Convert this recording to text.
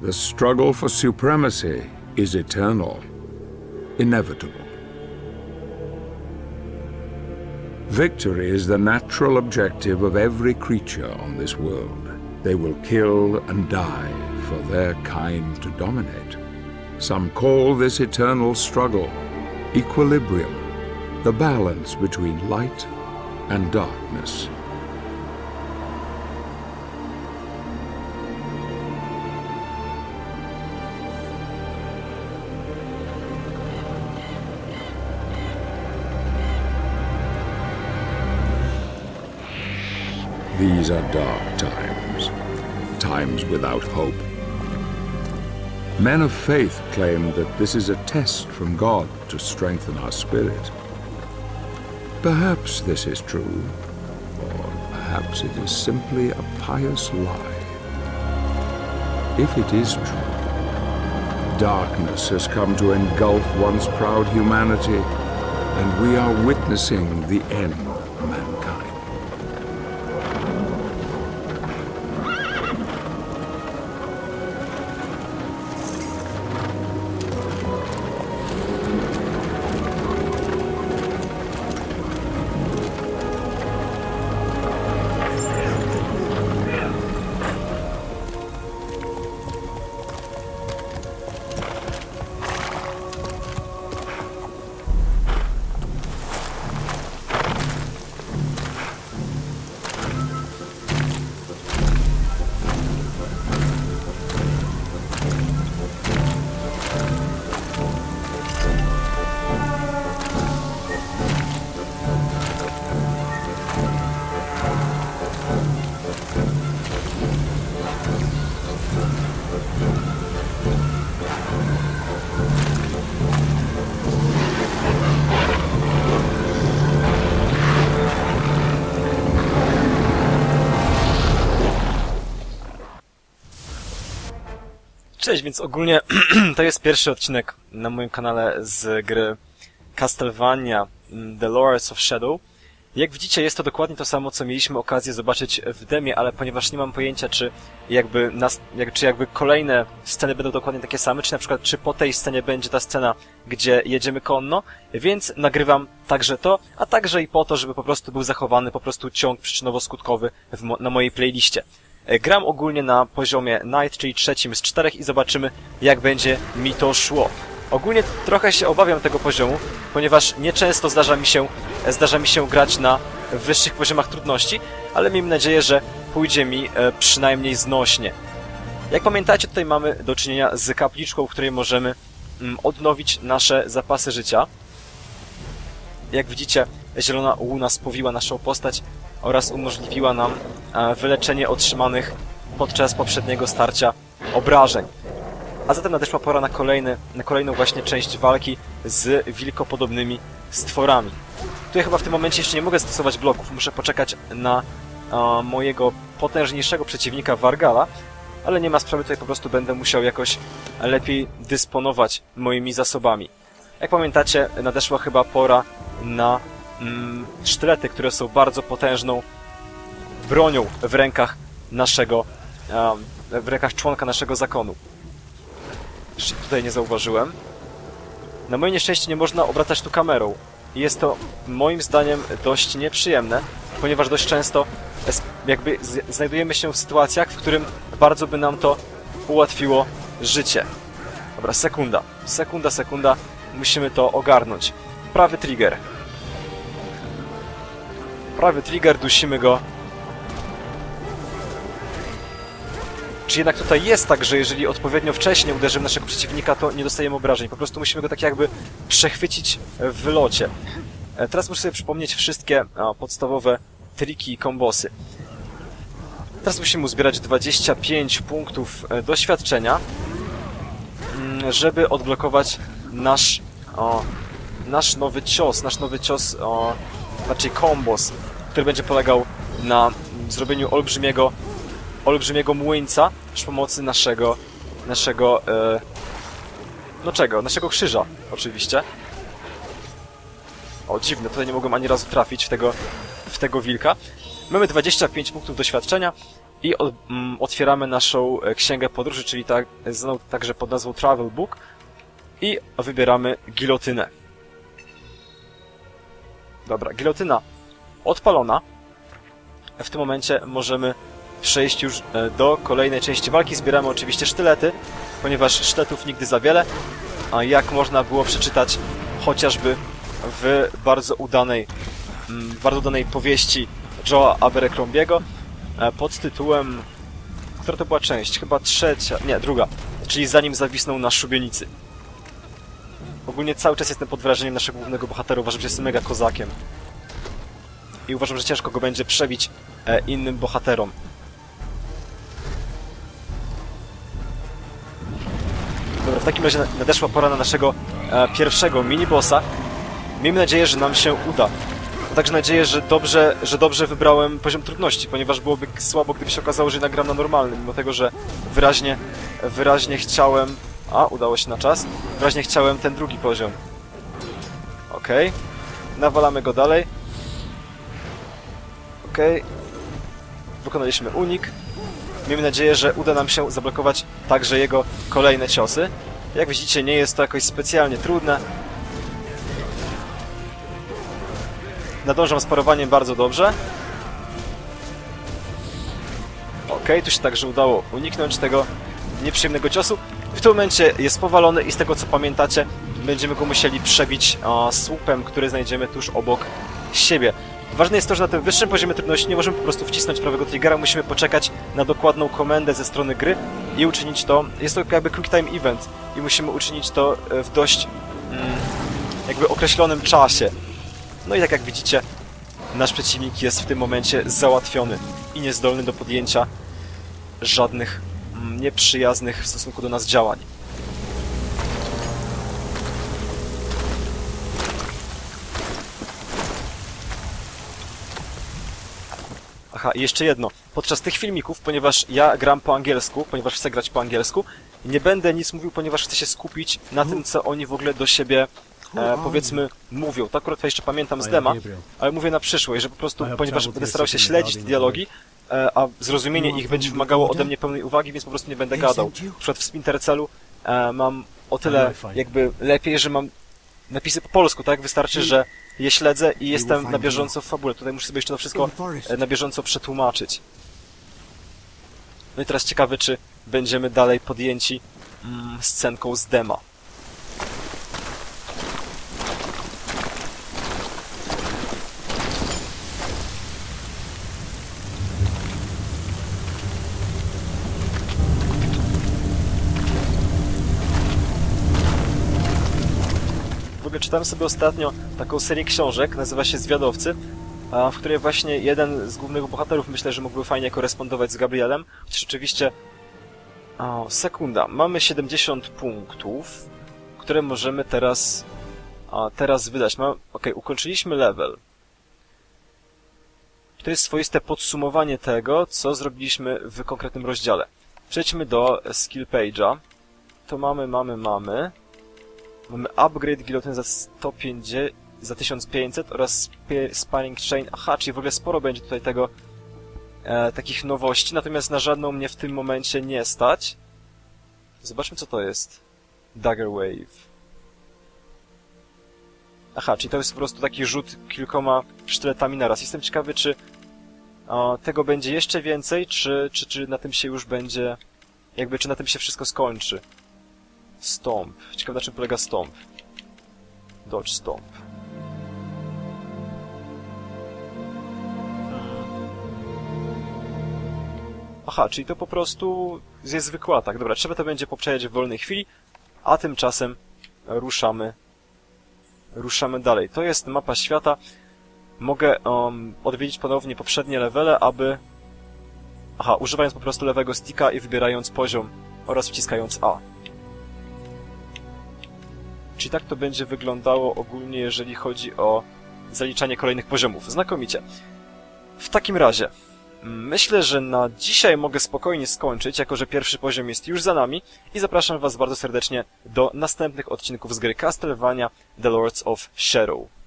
The struggle for supremacy is eternal, inevitable. Victory is the natural objective of every creature on this world. They will kill and die for their kind to dominate. Some call this eternal struggle equilibrium, the balance between light and darkness. These are dark times, times without hope. Men of faith claim that this is a test from God to strengthen our spirit. Perhaps this is true, or perhaps it is simply a pious lie. If it is true, darkness has come to engulf once proud humanity, and we are witnessing the end Cześć, więc ogólnie to jest pierwszy odcinek na moim kanale z gry Castlevania mm, The Lords of Shadow. Jak widzicie, jest to dokładnie to samo, co mieliśmy okazję zobaczyć w demie, ale ponieważ nie mam pojęcia, czy jakby, nas, jak, czy jakby kolejne sceny będą dokładnie takie same, czy na przykład, czy po tej scenie będzie ta scena, gdzie jedziemy konno, więc nagrywam także to, a także i po to, żeby po prostu był zachowany po prostu ciąg przyczynowo-skutkowy na mojej playliście. E, Gram ogólnie na poziomie Night, czyli trzecim z czterech i zobaczymy, jak będzie mi to szło. Ogólnie trochę się obawiam tego poziomu, ponieważ nieczęsto zdarza mi się, e, zdarza mi się grać na wyższych poziomach trudności, ale miejmy nadzieję, że pójdzie mi e, przynajmniej znośnie. Jak pamiętacie, tutaj mamy do czynienia z kapliczką, w której możemy mm, odnowić nasze zapasy życia. Jak widzicie, zielona łuna spowiła naszą postać oraz umożliwiła nam e, wyleczenie otrzymanych podczas poprzedniego starcia obrażeń. A zatem nadeszła pora na, kolejny, na kolejną właśnie część walki z wilkopodobnymi stworami. Tutaj chyba w tym momencie jeszcze nie mogę stosować bloków, muszę poczekać na e, mojego potężniejszego przeciwnika Wargala, ale nie ma sprawy, tutaj po prostu będę musiał jakoś lepiej dysponować moimi zasobami. Jak pamiętacie, nadeszła chyba pora na mm, sztylety, które są bardzo potężną bronią w rękach naszego, em, w rękach członka naszego zakonu. Jeszcze tutaj nie zauważyłem. Na moje nieszczęście nie można obracać tu kamerą. Jest to moim zdaniem dość nieprzyjemne, ponieważ dość często jakby znajdujemy się w sytuacjach, w którym bardzo by nam to ułatwiło życie. Dobra, sekunda. Sekunda, sekunda. Musimy to ogarnąć. Prawy trigger. Prawy trigger, dusimy go. Czy jednak tutaj jest tak, że jeżeli odpowiednio wcześnie uderzymy naszego przeciwnika, to nie dostajemy obrażeń. Po prostu musimy go tak jakby przechwycić w locie. E, Teraz muszę sobie przypomnieć wszystkie podstawowe triki i kombosy. Teraz musimy uzbierać 25 punktów e, doświadczenia, mm, żeby odblokować nasz, o, nasz nowy cios, nasz nowy cios, o, raczej kombos, który będzie polegał na zrobieniu olbrzymiego, olbrzymiego młyńca przy pomocy naszego, naszego, e, no czego, naszego krzyża, oczywiście. O, dziwne, tutaj nie mogłem ani razu trafić w tego, w tego wilka. Mamy 25 punktów doświadczenia i od, mm, otwieramy naszą e, księgę podróży, czyli tak, znaną także pod nazwą Travel Book i wybieramy gilotynę. Dobra, gilotyna odpalona. W tym momencie możemy przejść już e, do kolejnej części walki. Zbieramy oczywiście sztylety, ponieważ sztyletów nigdy za wiele, a jak można było przeczytać chociażby w bardzo udanej, mm, bardzo udanej powieści Joe'a Abercrombiego e, pod tytułem... Która to była część? Chyba trzecia, nie, druga. Czyli zanim zawisnął na szubienicy. Ogólnie cały czas jestem pod wrażeniem naszego głównego bohatera. Uważam, że jest mega kozakiem. I uważam, że ciężko go będzie przebić e, innym bohaterom. Dobra, w takim razie nadeszła pora na naszego e, pierwszego mini-bossa. Miejmy nadzieję, że nam się uda. Mam także nadzieję, że dobrze, że dobrze wybrałem poziom trudności, ponieważ byłoby słabo, gdyby się okazało, że nagram na normalnym, mimo tego, że wyraźnie, wyraźnie chciałem... A, udało się na czas. Wyraźnie chciałem ten drugi poziom. Okej. Nawalamy go dalej. Okej. Wykonaliśmy unik. Miejmy nadzieję, że uda nam się zablokować także jego kolejne ciosy. Jak widzicie, nie jest to jakoś specjalnie trudne. Nadążam z parowaniem bardzo dobrze. Okej, tu się także udało uniknąć tego nieprzyjemnego ciosu. W tym momencie jest powalony i z tego co pamiętacie, będziemy go musieli przebić a, słupem, który znajdziemy tuż obok siebie. Ważne jest to, że na tym wyższym poziomie trudności nie możemy po prostu wcisnąć prawego triggera, musimy poczekać na dokładną komendę ze strony gry i uczynić to. Jest to jakby quick time event i musimy uczynić to e, w dość mm, jakby określonym czasie. No i tak jak widzicie, nasz przeciwnik jest w tym momencie załatwiony i niezdolny do podjęcia żadnych mm, nieprzyjaznych w stosunku do nas działań. Aha, i jeszcze jedno. Podczas tych filmików, ponieważ ja gram po angielsku, ponieważ chcę grać po angielsku, nie będę nic mówił, ponieważ chcę się skupić na tym, co oni w ogóle do siebie, e, powiedzmy, mówią. To akurat jeszcze pamiętam z dema, ale mówię na przyszłość, że po prostu, ponieważ będę starał się śledzić te dialogi, e, a zrozumienie ich będzie wymagało ode mnie pełnej uwagi, więc po prostu nie będę gadał. Na przykład w Splintercelu e, mam o tyle jakby lepiej, że mam napisy po polsku, tak? Wystarczy, że je śledzę i jestem na bieżąco w fabule. Tutaj muszę sobie jeszcze to wszystko e, na bieżąco przetłumaczyć. No i teraz ciekawy, czy będziemy dalej podjęci mm, scenką z dema. Ogóle czytałem sobie ostatnio taką serię książek, nazywa się Zwiadowcy, w której właśnie jeden z głównych bohaterów myślę, że mógłby fajnie korespondować z Gabrielem. Chociaż rzeczywiście... O, sekunda. Mamy 70 punktów, które możemy teraz... A, teraz wydać. Mam... Okej, ukończyliśmy level. To jest swoiste podsumowanie tego, co zrobiliśmy w konkretnym rozdziale. Przejdźmy do skill page'a. To mamy, mamy, mamy. Mamy upgrade gilotyn za 150, za 1500 oraz sparring chain. Aha, czyli w ogóle sporo będzie tutaj tego e, takich nowości, natomiast na żadną mnie w tym momencie nie stać. Zobaczmy co to jest. Dagger Wave. Aha, czyli to jest po prostu taki rzut kilkoma sztyletami naraz. Jestem ciekawy, czy e, tego będzie jeszcze więcej, czy, czy, czy na tym się już będzie... Jakby, czy na tym się wszystko skończy. Stomp. Ciekawe na czym polega Stomp. Dodge Stomp. Aha, czyli to po prostu jest zwykły atak. Dobra, trzeba to będzie poprzedzać w wolnej chwili, a tymczasem ruszamy ruszamy dalej. To jest mapa świata. Mogę um, odwiedzić ponownie poprzednie levele, aby... Aha, używając po prostu lewego sticka i wybierając poziom oraz wciskając A. Czyli tak to będzie wyglądało ogólnie, jeżeli chodzi o zaliczanie kolejnych poziomów. Znakomicie. W takim razie, myślę, że na dzisiaj mogę spokojnie skończyć, jako że pierwszy poziom jest już za nami i zapraszam Was bardzo serdecznie do następnych odcinków z gry Castlevania The Lords of Shadow.